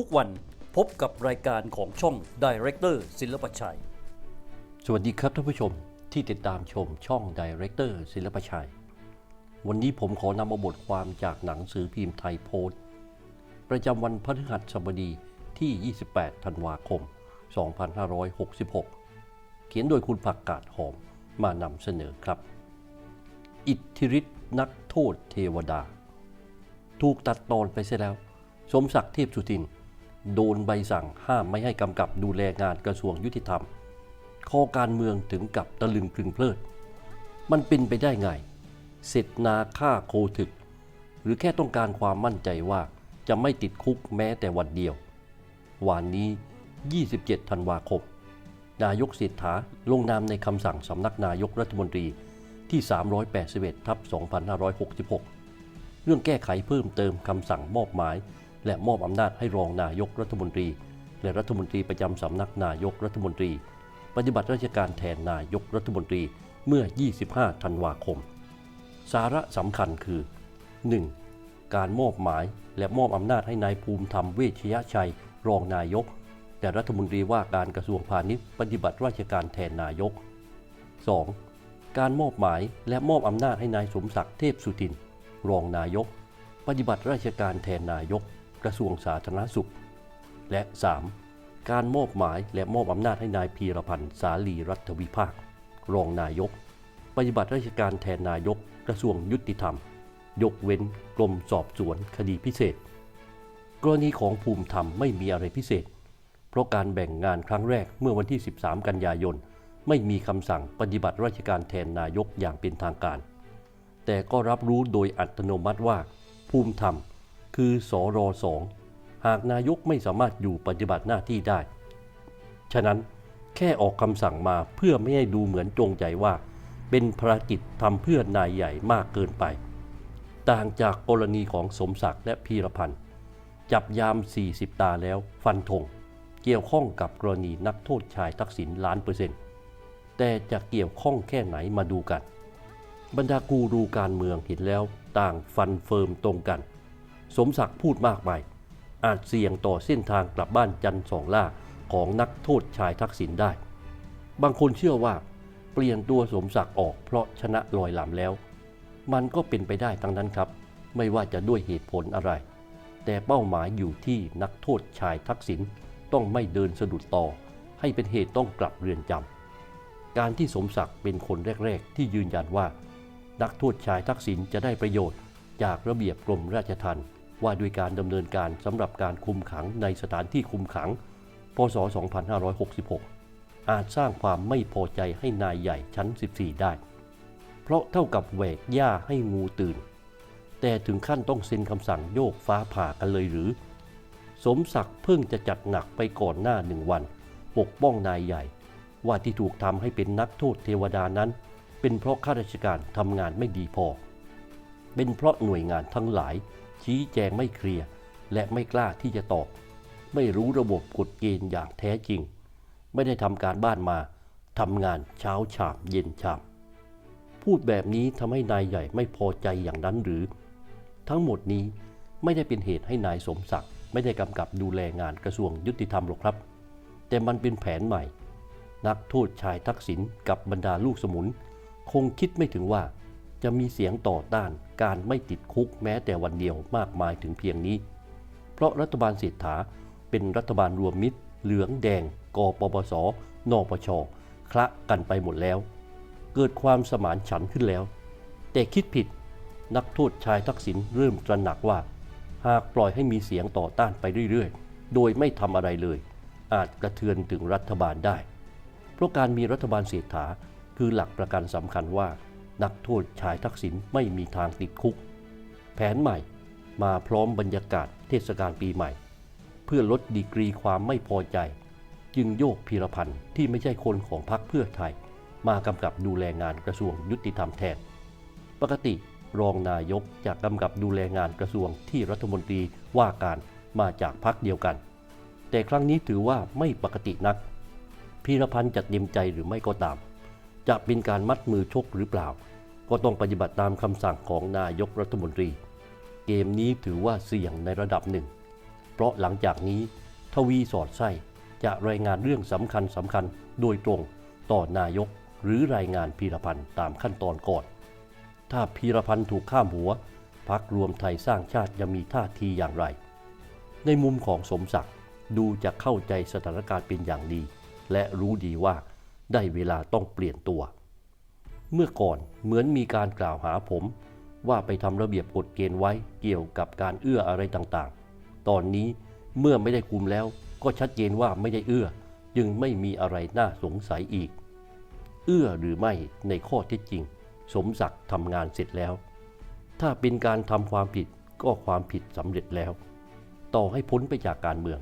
ทุกวันพบกับรายการของช่อง Director ศิลปชัย สวัสดีครับท่านผู้ชมที่ติดตามชมช่อง Director ศิลปชัย วันนี้ผมขอนำเอาบทความจากหนังสือพิมพ์ไทยโพสต์ ประจำวันพฤหัสบดีที่ 28 ธันวาคม 2566 เขียนโดยคุณผักกาดหอมมานำเสนอครับ อิทธิฤทธิ์นักโทษเทวดา ถูกตัดตอนไปเสียแล้ว สมศักดิ์เทพสุทิน โดนใบสั่งห้ามไม่ให้กำกับดูแลงานกระทรวงยุติธรรมคอการเมืองถึงกับตะลึงพลึงเพลิด มันเป็นไปได้ไง เสร็จนาฆ่าโคถึก หรือแค่ต้องการความมั่นใจว่าจะไม่ติดคุกแม้แต่วันเดียว วันนี้ 27 ธันวาคม นายกเศรษฐาลงนามในคำสั่งสำนักนายกรัฐมนตรีที่ 381ทับ2566 เรื่องแก้ไขเพิ่มเติมคำสั่งมอบหมาย และมอบอำนาจให้รองนายกรัฐมนตรี และรัฐมนตรีประจำสำนักนายกรัฐมนตรี ปฏิบัติราชการแทนนายกรัฐมนตรีเมื่อ 25 ธันวาคม สาระสำคัญคือ 1. การมอบหมายและมอบอำนาจให้นายภูมิธรรมเวชยชัย รองนายก แต่รัฐมนตรีว่าการกระทรวงพาณิชย์ปฏิบัติราชการแทนนายก 2. การมอบหมายและมอบอำนาจให้นายสมศักดิ์เทพสุทิน รองนายก ปฏิบัติราชการแทนนายก กระทรวงสาธารณสุข และ 3. การมอบหมายและมอบอำนาจให้นายพีรพันธ์สาลีรัฐวิภาค รองนายก ปฏิบัติราชการแทนนายกกระทรวงยุติธรรม ยกเว้นกรมสอบสวนคดีพิเศษ กรณีของภูมิธรรมไม่มีอะไรพิเศษ เพราะการแบ่งงานครั้งแรกเมื่อวันที่ 13 กันยายน ไม่มีคำสั่งปฏิบัติราชการแทนนายกอย่างเป็นทางการ แต่ก็รับรู้โดยอัตโนมัติว่า ภูมิธรรม คือสอรอสองหากนายกไม่สามารถอยู่ปฏิบัติหน้าที่ได้ ฉะนั้นแค่ออกคำสั่งมาเพื่อไม่ให้ดูเหมือนจงใจว่า เป็นภารกิจทำเพื่อนายใหญ่มากเกินไป ต่างจากกรณีของสมศักดิ์และพีรพันธ์จับยาม 40 ตาแล้วฟันธงเกี่ยวข้องกับกรณีนักโทษชายทักษิณล้านเปอร์เซ็นต์แต่จะเกี่ยวข้องแค่ไหนมาดูกัน บรรดากูรูการเมืองเห็นแล้วต่างฟันเฟิร์มตรงกัน สมศักดิ์พูดมากไปอาจเสี่ยงต่อเส้นทางกลับบ้านจันทร์สองล่าของนักโทษชายทักษิณได้ บางคนเชื่อว่า เปลี่ยนตัวสมศักดิ์ออกเพราะชนะลอยหลำแล้ว มันก็เป็นไปได้ทั้งนั้นครับ ไม่ว่าจะด้วยเหตุผลอะไร แต่เป้าหมายอยู่ที่นักโทษชายทักษิณต้องไม่เดินสะดุดต่อ ให้เป็นเหตุต้องกลับเรือนจำการที่สมศักดิ์เป็นคนแรก ๆ ที่ยืนยันว่า นักโทษชายทักษิณจะได้ประโยชน์จากระเบียบกรมราชทัณฑ์ ว่าด้วยการดำเนินการสำหรับการคุมขังในสถานที่คุมขัง พศ 2566 อาจสร้างความไม่พอใจให้นายใหญ่ชั้น 14 ได้ เพราะเท่ากับแหวกหญ้าให้งูตื่น แต่ถึงขั้นต้องเซ็นคำสั่งโยกฟ้าผ่ากันเลยหรือ สมศักดิ์เพิ่งจะจัดหนักไปก่อนหน้าหนึ่งวัน ปกป้องนายใหญ่ ว่าที่ถูกทำให้เป็นนักโทษเทวดานั้น เป็นเพราะข้าราชการทำงานไม่ดีพอ เป็นเพราะหน่วยงานทั้งหลาย ชี้แจงไม่เคลียร์และไม่กล้าที่จะตอบ ไม่รู้ระบบกฎเกณฑ์อย่างแท้จริง ไม่ได้ทำการบ้านมาทำงานเช้าชามเย็นชาม พูดแบบนี้ทำให้นายใหญ่ไม่พอใจอย่างนั้นหรือ ทั้งหมดนี้ไม่ได้เป็นเหตุให้นายสมศักดิ์ไม่ได้กำกับดูแลงานกระทรวงยุติธรรมหรอกครับ แต่มันเป็นแผนใหม่ นักโทษชายทักษิณกับบรรดาลูกสมุน คงคิดไม่ถึงว่า จะมีเสียงต่อต้านการไม่ติดคุกแม้แต่วันเดียวมากมายถึงเพียงนี้ เพราะรัฐบาลเศรษฐาเป็นรัฐบาลรวมมิตร เหลืองแดง กปปส นปช คละกันไปหมดแล้ว เกิดความสมานฉันท์ขึ้นแล้ว แต่คิดผิดนักโทษชายทักษิณเริ่มตระหนักว่า หากปล่อยให้มีเสียงต่อต้านไปเรื่อยๆ โดยไม่ทำอะไรเลย อาจกระเทือนถึงรัฐบาลได้ เพราะการมีรัฐบาลเศรษฐาคือหลักประกันสำคัญว่า นักโทษชายทักษิณไม่มีทางติดคุก แผนใหม่มาพร้อมบรรยากาศเทศกาลปีใหม่ เพื่อลดดีกรีความไม่พอใจ จึงโยกพีรพันธ์ที่ไม่ใช่คนของพรรคเพื่อไทย มากำกับดูแลงานกระทรวงยุติธรรมแทน ปกติรองนายกจะกำกับดูแลงานกระทรวงที่รัฐมนตรีว่าการมาจากพรรคเดียวกัน แต่ครั้งนี้ถือว่าไม่ปกตินักพีรพันธ์จะเต็มใจหรือไม่ก็ตาม จะเป็นการมัดมือชกหรือเปล่า ก็ต้องปฏิบัติตามคำสั่งของนายกรัฐมนตรี เกมนี้ถือว่าเสี่ยงในระดับหนึ่ง เพราะหลังจากนี้ทวีสอดไส้จะรายงานเรื่องสำคัญสำคัญโดยตรงต่อนายกหรือรายงานพีรพันธ์ตามขั้นตอนก่อน ถ้าพีรพันธ์ถูกข้ามหัวพักรวมไทยสร้างชาติจะมีท่าทีอย่างไร ในมุมของสมศักดิ์ดูจะเข้าใจสถานการณ์เป็นอย่างดี และรู้ดีว่า ได้เวลาต้องเปลี่ยนตัว เมื่อก่อนเหมือนมีการกล่าวหาผม ว่าไปทำระเบียบกฎเกณฑ์ไว้เกี่ยวกับการเอื้ออะไรต่างๆ ตอนนี้เมื่อไม่ได้คุมแล้วก็ชัดเจนว่าไม่ได้เอื้อ จึงไม่มีอะไรน่าสงสัยอีก เอื้อหรือไม่ในข้อเท็จจริง สมศักดิ์ทำงานเสร็จแล้ว ถ้าเป็นการทำความผิดก็ความผิดสำเร็จแล้ว ต่อให้พ้นไปจากการเมือง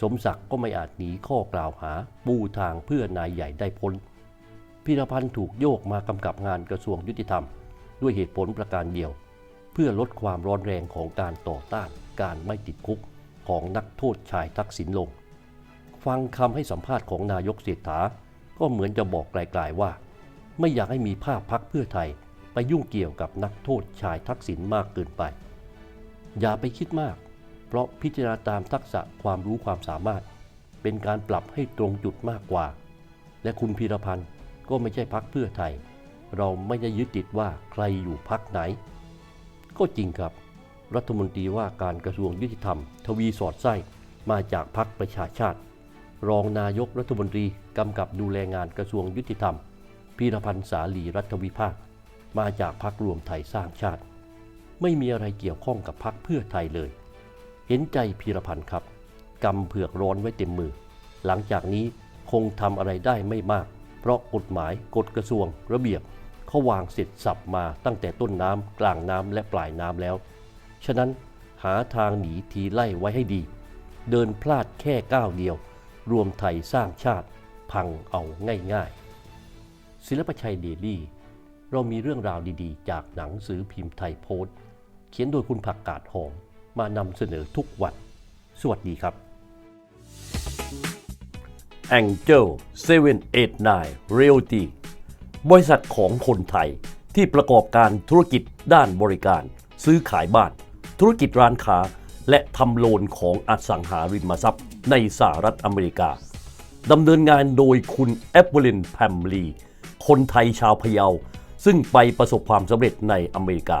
สมศักดิ์ก็ไม่อาจหนีข้อกล่าวหา ปูทางเพื่อนายใหญ่ได้พ้น พิรพันธ์ถูกโยกมากำกับงานกระทรวงยุติธรรม ด้วยเหตุผลประการเดียว เพื่อลดความร้อนแรงของการต่อต้านการไม่ติดคุกของนักโทษชายทักษิณลง ฟังคำให้สัมภาษณ์ของนายกเศรษฐา ก็เหมือนจะบอกไกลๆว่า ไม่อยากให้มีภาพพักเพื่อไทย ไปยุ่งเกี่ยวกับนักโทษชายทักษิณมากเกินไป อย่าไปคิดมาก เพราะพิจารณาตามทักษะความรู้ความสามารถ เป็นการปรับให้ตรงจุดมากกว่า และคุณพีรพันธ์ก็ไม่ใช่พักเพื่อไทย เราไม่ได้ยึดติดว่าใครอยู่พักไหน ก็จริงครับ รัฐมนตรีว่าการกระทรวงยุติธรรม ทวีสอดไส้มาจากพักประชาชาติ รองนายกรัฐมนตรีกำกับดูแลงานกระทรวงยุติธรรมพีรพันธ์สาลีรัฐวิภาค มาจากพักรวมไทยสร้างชาติ ไม่มีอะไรเกี่ยวข้องกับพักเพื่อไทยเลย เห็นใจพีรพันธ์ครับกำเผือกร้อนไว้เต็มมือ หลังจากนี้คงทำอะไรได้ไม่มาก เพราะกฎหมายกฎกระทรวง ระเบียบเขาวางเสร็จสับมาตั้งแต่ต้นน้ำกลางน้ำและปลายน้ำแล้ว ฉะนั้นหาทางหนีทีไล่ไว้ให้ดี เดินพลาดแค่ก้าวเดียว รวมไทยสร้างชาติ พังเอาง่ายๆ ศิลปชัยเดลี่เรามีเรื่องราวดีๆ จากหนังสือพิมพ์ไทยโพสต์ เขียนโดยคุณผักกาดหอม มานำเสนอทุกวัน สวัสดีครับ Angel 789 Realty บริษัทของคนไทยที่ประกอบการธุรกิจด้านบริการ ซื้อขายบ้าน ธุรกิจร้านค้า และทำโลนของอสังหาริมทรัพย์ ในสหรัฐอเมริกาดำเนินงานโดยคุณแอปเวลินแพมลี คนไทยชาวพะเยา ซึ่งไปประสบความสำเร็จในอเมริกา